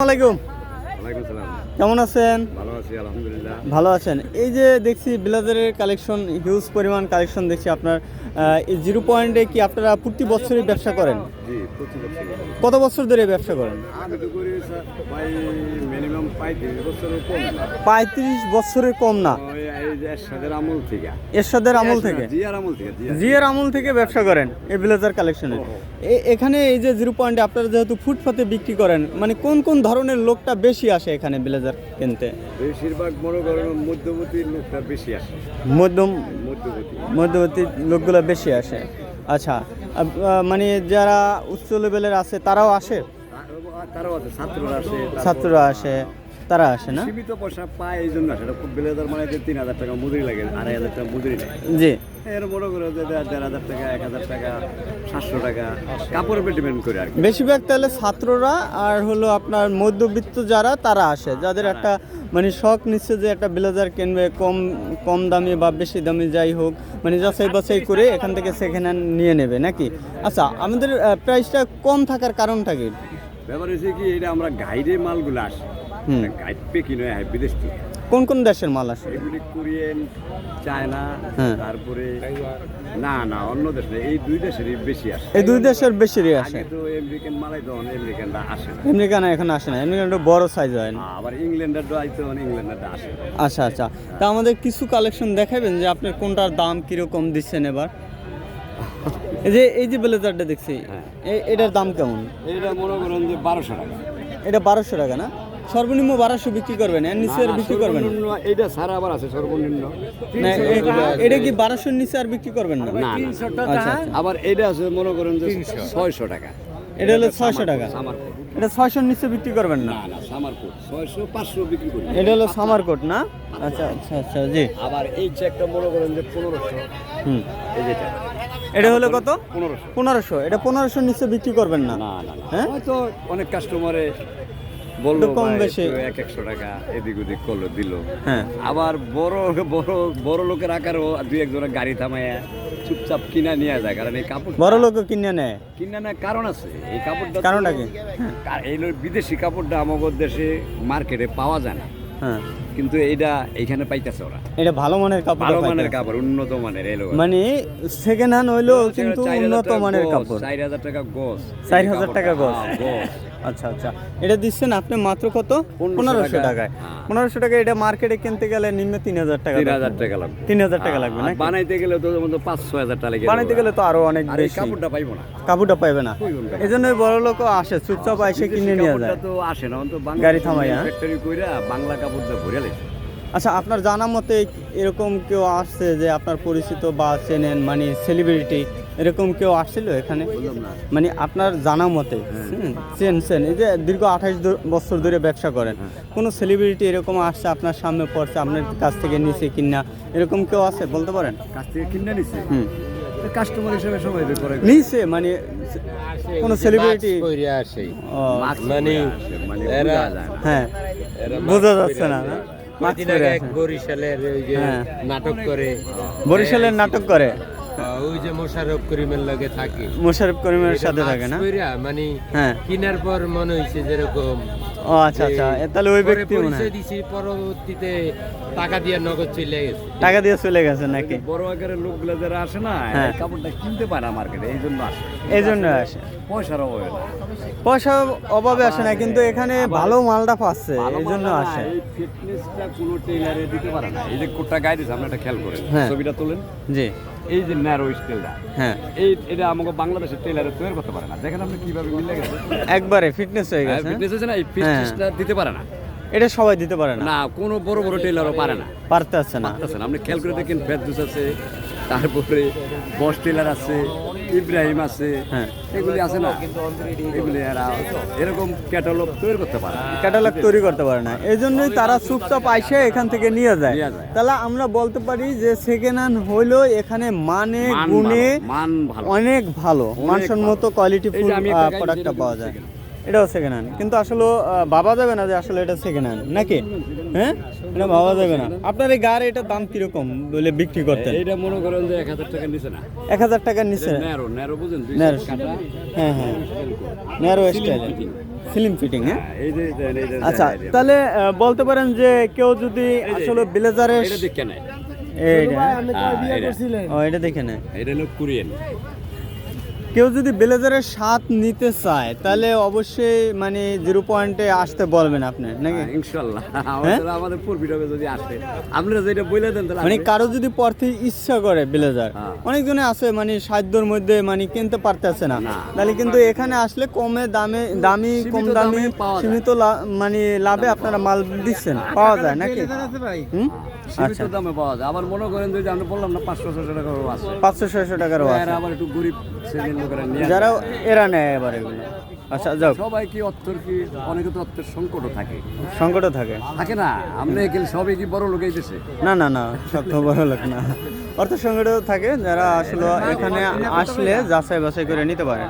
আলাইকুম। কেমন আছেন? ভালো আছি আলহামদুলিল্লাহ। ভালো আছেন। এই যে দেখছি ব্লেজারের কালেকশন হিউজ পরিমাণ কালেকশন দেখছি আপনার। জিরো পয়েন্টে কি আপনারা প্রতি বছরই ব্যবসা করেন? কত বছর ধরে ব্যবসা করেন? পঁয়ত্রিশ বছরের কম না। এরশাদের আমল থেকে। জিয়ার আমল থেকে ব্যবসা করেন এই ব্লেজার কালেকশনে এখানে এই যে জিরো পয়েন্টে আপনারা যেহেতু ফুটপাতে বিক্রি করেন মানে কোন কোন ধরনের লোকটা বেশি আসে এখানে ব্লেজার কিনতে? বেশিরভাগ মনে করেন মধ্যবর্তী লোকটা বেশি আসে। মধ্যম মধ্যবর্তী। লোকগুলো বেশি আসে। আচ্ছা মানে যারা উচ্চ লেভেলের আছে তারাও আসে? তারাও আছে ছাত্ররা আসে ছাত্ররা আসে। তারা আসে না? সীমিত পয়সা পায় এই জন্য আসে। বেলেদার মানে তিন হাজার টাকা মজুরি লাগে আড়াই হাজার টাকা মজুরি লাগে। জি। এর মনে করো যে দেড় দেড় হাজার টাকা এক হাজার টাকা সাতশো টাকা কাপড়ের উপর ডিপেন্ড করে আর বেশিরভাগ তাহলে ছাত্ররা আর হলো আপনার মধ্যবিত্ত যারা তারা আসে। যাদের একটা মানে শখ নিচ্ছে যে একটা ব্লেজার কিনবে কম কম দামি বা বেশি দামি যাই হোক মানে যাচাই বাছাই করে এখান থেকে সেকেন্ড হ্যান্ড নিয়ে নেবে নাকি? আচ্ছা আমাদের প্রাইসটা কম থাকার কারণটা কি? ব্যাপার হচ্ছে কি এটা আমরা গাইডে মালগুলো আসে। হুম। কিনে হয় বিদেশ থেকে। কোন কোন দেশের মাল আসে? এগুলি কোরিয়ান চায়না হ্যাঁ। তারপরে না না অন্য দেশ এই দুই দেশেরই বেশি আসে। এই দুই দেশের বেশি আসে। তো আমেরিকান মালাই তো আমেরিকানরা আসে না। আমেরিকান এখন আসে না আমেরিকান বড় সাইজ হয়। না আবার ইংল্যান্ডের তো আইতো ইংল্যান্ডারটা আসে আচ্ছা আচ্ছা। তা আমাদের কিছু কালেকশন দেখাবেন যে আপনার কোনটার দাম কীরকম দিচ্ছেন এবার? এই যে এই যে ব্লেজারটা দেখছি হ্যাঁ। এটার দাম কেমন? এইটা মনে করেন যে বারোশো টাকা। এটা বারোশো টাকা না? সর্বনিম্ন বারোশো বিক্রি করবেন এর নিচে আর বিক্রি করবেন এইটা ছাড়া আবার আছে সর্বনিম্ন। না এটা কি বারোশোর নিচে আর বিক্রি করবেন না। আচ্ছা আচ্ছা। আবার এইটা আছে মনে করেন যে ছয়শো টাকা। এটা হলো ছয়শো টাকা। এটা ছয়শোর নিচে বিক্রি করবেন না? না না সামার কোট ছয়শো পাঁচশো বিক্রি করি। এটা হলো সামার কোট না আচ্ছা আচ্ছা আচ্ছা জি। আবার এই চেকটা মনে করেন যে পনেরোশো। হুম। এই যেটা। এটা হলো কত? পনেরোশো। পনেরোশো। এটা পনেরোশোর নিচে বিক্রি করবেন না? না না না। হ্যাঁ? হয়তো অনেক কাস্টমারে বলল কম বেশি। এক একশো টাকা এদিক ওদিক করল দিল। হ্যাঁ। আবার বড় বড় বড় লোকের আকারও দুই একজনের গাড়ি থামায় চুপচাপ কিনা নিয়ে যায় কারণ এই কাপড় বড় লোকও কিনে নেয়? কিনা না কারণ আছে। এই কাপড়টা কারণটা কি? এই হলো বিদেশি কাপড়টা আমাদের দেশে মার্কেটে পাওয়া যায় না। হ্যাঁ। কিন্তু এইটা এইখানে পাইতেছে ওরা। এটা ভালো মানের কাপড় ভালো মানের কাপড় উন্নত মানের এলো মানে সেকেন্ড হ্যান্ড হইল কিন্তু উন্নত মানের কাপড়। চার হাজার টাকা গোস চার হাজার টাকা গজ। গোস আচ্ছা আচ্ছা। এটা দিচ্ছেন আপনি মাত্র কত? পনেরোশো টাকায়। হ্যাঁ। পনেরোশো টাকা এটা মার্কেটে কিনতে গেলে নিম্ন তিন হাজার টাকা তিন হাজার টাকা লাগবে। তিন হাজার টাকা লাগবে না বানাইতে গেলে তো মতো পাঁচ ছয় হাজার টাকা লাগবে বানাইতে গেলে তো আরও অনেক বেশি। কাপড়টা পাইবো না। কাপড়টা পাইবে না। এই জন্য বড় লোক আসে চুপচাপ এসে কিনে নিয়ে যায়। তো আসে না গাড়ি গাড়ি হ্যাঁ। ফ্যাক্টরি কইরা বাংলা কাপড়টা ভরে লেছে। আচ্ছা আপনার জানা মতে এরকম কেউ আসছে যে আপনার পরিচিত বা চেনেন মানে সেলিব্রিটি এরকম কেউ আসছিল এখানে? মানে আপনার জানা মতে হুম, চেনছেন এই যে দীর্ঘ আঠাশ বছর ধরে ব্যবসা করেন কোনো সেলিব্রিটি এরকম আসছে আপনার সামনে পড়ছে আপনার কাছ থেকে নিচে কিনা? এরকম কেউ আছে বলতে পারেন? কাছ থেকে কিনে নিছে? হুম। কাস্টমার হিসেবে সবাই করে নিচে মানে কোনো সেলিব্রিটি কইরা মানে মানে এরা- হ্যাঁ বোঝা যাচ্ছে না বরিশালের ওই যে হ্যাঁ। নাটক করে। বরিশালের নাটক করে? ওই যে মোশাররফ করিমের লগে থাকে। মোশারফ করিমের সাথে থাকে না? মানে হ্যাঁ। কিনার পর মনে হয়েছে যেরকম ও আচ্ছা আচ্ছা। তাহলে ওই ব্যক্তি মনে হয়। দিছি পরবর্তীতে টাকা দিয়ে নগদ চলে গেছে। টাকা দিয়ে চলে গেছে নাকি? বড় আকারের লোকগুলো যারা আসে না হ্যাঁ। কাপড়টা কিনতে পারে না মার্কেটে এই জন্য আসে। এই জন্য আসে পয়সার অভাবে পয়সা অভাবে আসে না কিন্তু এখানে ভালো মালটা পাচ্ছে এই জন্য আসে। এই ফিটনেসটা কোনো টেইলারে দিতে পারে না। এই যে কোটটা গায়ে দিছে আপনি একটা খেয়াল করেন। হ্যাঁ। ছবিটা তোলেন। জি। এই যে ন্যারো স্টিলটা হ্যাঁ। এই এটা আমাকে বাংলাদেশের টেলারে তৈরি করতে পারে না। দেখেন আপনি কীভাবে মিলে গেছে। একবারে ফিটনেস হয়ে গেছে হ্যাঁ? ফিটনেস হয়েছে না এই ফিটনেসটা দিতে পারে না। এটা সবাই দিতে পারে না। না কোনো বড় বড় টেলারও পারে না। পারতে আছে না। পারতেছেন আপনি খেয়াল করে দেখেন ফেরদুস আছে তারপরে বস টেলার আছে। ইব্রাহিম আছে হ্যাঁ। এগুলি আছে না? এগুলি এরা এরকম ক্যাটালগ তৈরি করতে পারে। ক্যাটালগ তৈরি করতে পারে না। এই জন্যই তারা চুপচাপ আইসে এখান থেকে নিয়ে যায়। তাহলে আমরা বলতে পারি যে সেকেন্ড হ্যান্ড হইলেও এখানে মানে গুণে মান ভালো। অনেক ভালো মানসম্মত কোয়ালিটি প্রোডাক্টটা পাওয়া যায়। এটাও সেকেন্ড হ্যান্ড কিন্তু আসলে বাবা যাবে না যে আসলে এটা সেকেন্ড হ্যান্ড নাকি? হ্যাঁ? এটা ভাবা যাবে না। আপনার এই গাড়ি এটার দাম কীরকম বলে বিক্রি করতেন? এইটা মনে করেন যে এক হাজার টাকা নিচে না। এক হাজার টাকার নিচে? ন্যারো ন্যারো বুঝেন ন্যারো। হ্যাঁ হ্যাঁ। Narrow style. স্লিম ফিটিং হ্যাঁ? হ্যাঁ, আচ্ছা তাহলে বলতে পারেন যে কেউ যদি আসলে ব্লেজারের এটা দেখে নেয়। এইটা হ্যাঁ, এটা- এটা দেখে নেয়। এটা হলো কোরিয়ান কেউ যদি ব্লেজারের স্বাদ নিতে চায় তাহলে অবশ্যই মানে জিরো পয়েন্টে আসতে বলবেন আপনি নাকি? হ্যাঁ, ইনশাল্লাহ। আমাদের আমাদের পূর্বীরা যদি আসে আপনারা যেটা বলে দেন তাহলে মানে কারও যদি পড়তে ইচ্ছা করে ব্লেজার হ্যাঁ। অনেকজনে আছে মানে সাধ্যর মধ্যে মানে কিনতে পারতেছে না। না। তাহলে কিন্তু এখানে আসলে কমে দামে দামি কম দামি। সীমিত মানে লাভে আপনারা মাল দিচ্ছেন। পাওয়া যায় নাকি? হুম? সীমিত আচ্ছা। দামে পাওয়া যায়। আবার মনে করেন যে আমরা বললাম না পাঁচশো ছশো টাকা আছে। পাঁচশো ছয়শো টাকারও আছে। আবার একটু গরিব শ্রেণির লোকেরা নিয়ে যারা এরা নেয় এবার এগুলো। আচ্ছা যাও। সবাই কি অর্থের কি অনেকে তো অর্থের সংকটও থাকে। সংকটও থাকে। থাকে না। আমরা এগুলো সবই কি বড় লোক দেশে? না না না সব তো বড় লোক না। অর্থ সংকটও থাকে। যারা আসলে এখানে আসলে যাচাই বাছাই করে নিতে পারে।